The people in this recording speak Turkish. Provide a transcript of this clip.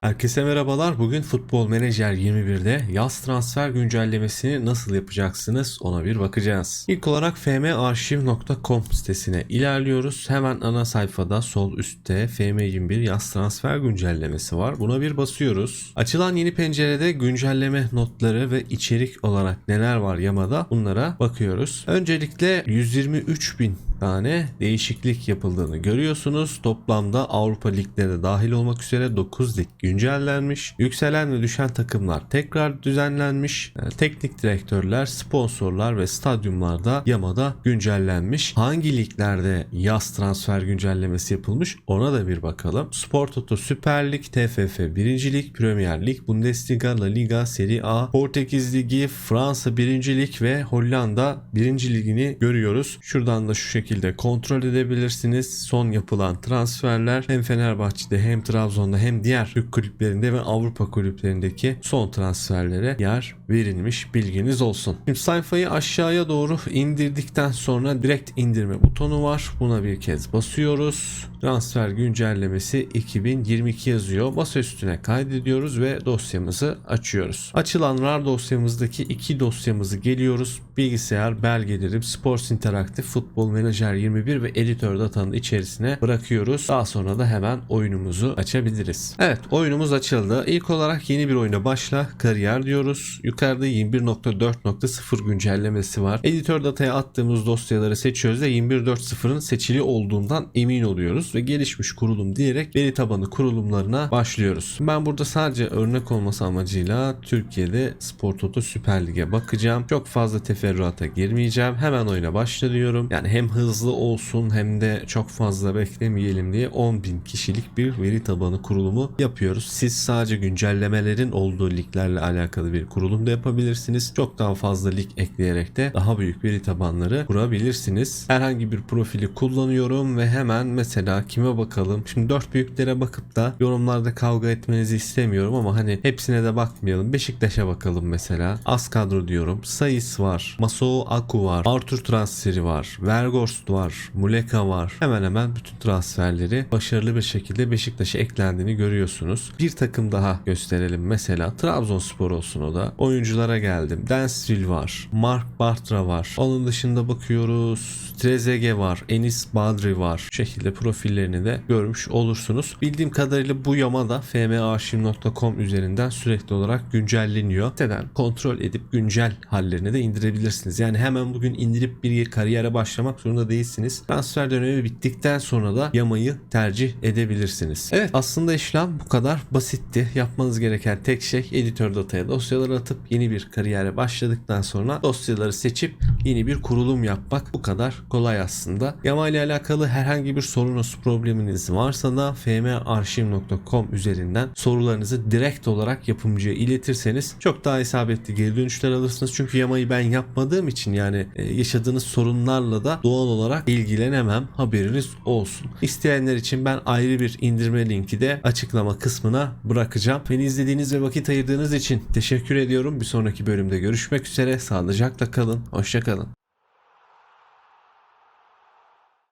Herkese merhabalar. Bugün Futbol Manager 21'de yaz transfer güncellemesini nasıl yapacaksınız ona bir bakacağız. İlk olarak fmarşiv.com sitesine ilerliyoruz. Hemen ana sayfada sol üstte FM21 yaz transfer güncellemesi var. Buna bir basıyoruz. Açılan yeni pencerede güncelleme notları ve içerik olarak neler var yamada bunlara bakıyoruz. Öncelikle 123 bin tane değişiklik yapıldığını görüyorsunuz. Toplamda Avrupa ligleri dahil olmak üzere 9 lig güncellenmiş. Yükselen ve düşen takımlar tekrar düzenlenmiş. Teknik direktörler, sponsorlar ve stadyumlarda yamada güncellenmiş. Hangi liglerde yaz transfer güncellemesi yapılmış ona da bir bakalım. Spor Toto Süper Lig, TFF 1. Lig, Premier Lig, Bundesliga, La Liga, Serie A, Portekiz Ligi, Fransa 1. Lig ve Hollanda 1. Ligini görüyoruz. Şuradan da şu şekilde kontrol edebilirsiniz. Son yapılan transferler hem Fenerbahçe'de hem Trabzon'da hem diğer Türk kulüplerinde ve Avrupa kulüplerindeki son transferlere yer verilmiş bilginiz olsun. Şimdi sayfayı aşağıya doğru indirdikten sonra direkt indirme butonu var. Buna bir kez basıyoruz. Transfer güncellemesi 2022 yazıyor. Masa üstüne kaydediyoruz ve dosyamızı açıyoruz. Açılan RAR dosyamızdaki iki dosyamızı geliyoruz. Bilgisayar, belgelerim, Sports Interactive, Futbol Manager 21 ve Editör Data'nın içerisine bırakıyoruz. Daha sonra da hemen oyunumuzu açabiliriz. Evet oyunumuz açıldı. İlk olarak yeni bir oyuna başla, kariyer diyoruz. Yukarıda 21.4.0 güncellemesi var. Editör Data'ya attığımız dosyaları seçiyoruz ve 21.4.0'ın seçili olduğundan emin oluyoruz ve gelişmiş kurulum diyerek veri tabanı kurulumlarına başlıyoruz. Ben burada sadece örnek olması amacıyla Türkiye'de Spor Toto Süper Lig'e bakacağım. Çok fazla teferruata girmeyeceğim. Hemen oyuna başlıyorum. Yani hem hızlı olsun hem de çok fazla beklemeyelim diye 10.000 kişilik bir veri tabanı kurulumu yapıyoruz. Siz sadece güncellemelerin olduğu liglerle alakalı bir kurulum da yapabilirsiniz. Çok daha fazla lig ekleyerek de daha büyük veri tabanları kurabilirsiniz. Herhangi bir profili kullanıyorum ve hemen mesela kime bakalım? Şimdi dört büyüklere bakıp da yorumlarda kavga etmenizi istemiyorum ama hani hepsine de bakmayalım. Beşiktaş'a bakalım mesela. Az kadro diyorum. Sayıs var. Masou Aku var. Arthur transferi var. Vergorst var. Muleka var. Hemen hemen bütün transferleri başarılı bir şekilde Beşiktaş'a eklendiğini görüyorsunuz. Bir takım daha gösterelim. Mesela Trabzonspor olsun o da. Oyunculara geldim. Densville var. Mark Bartra var. Onun dışında bakıyoruz. Trezeguet var. Enis Badri var. Şu şekilde profillerini de görmüş olursunuz. Bildiğim kadarıyla bu yamada fmarşiv.com üzerinden sürekli olarak güncelleniyor. Siteden kontrol edip güncel hallerini de indirebilirsiniz. Yani hemen bugün indirip bir kariyere başlamak zorunda değilsiniz. Transfer dönemi bittikten sonra da yamayı tercih edebilirsiniz. Evet aslında işlem bu kadar basitti. Yapmanız gereken tek şey editör dataya dosyaları atıp yeni bir kariyere başladıktan sonra dosyaları seçip yeni bir kurulum yapmak bu kadar kolay aslında. Yama ile alakalı herhangi bir sorunuz, probleminiz varsa da fmarşiv.com üzerinden sorularınızı direkt olarak yapımcıya iletirseniz çok daha isabetli geri dönüşler alırsınız. Çünkü yamayı ben yapmadığım için yani e, yaşadığınız sorunlarla da doğal olarak ilgilenemem. Haberiniz olsun. İsteyenler için ben ayrı bir indirme linki de açıklama kısmına bırakacağım. Beni izlediğiniz ve vakit ayırdığınız için teşekkür ediyorum. Bir sonraki bölümde görüşmek üzere. Sağlıcakla kalın. Hoşçakalın kalın.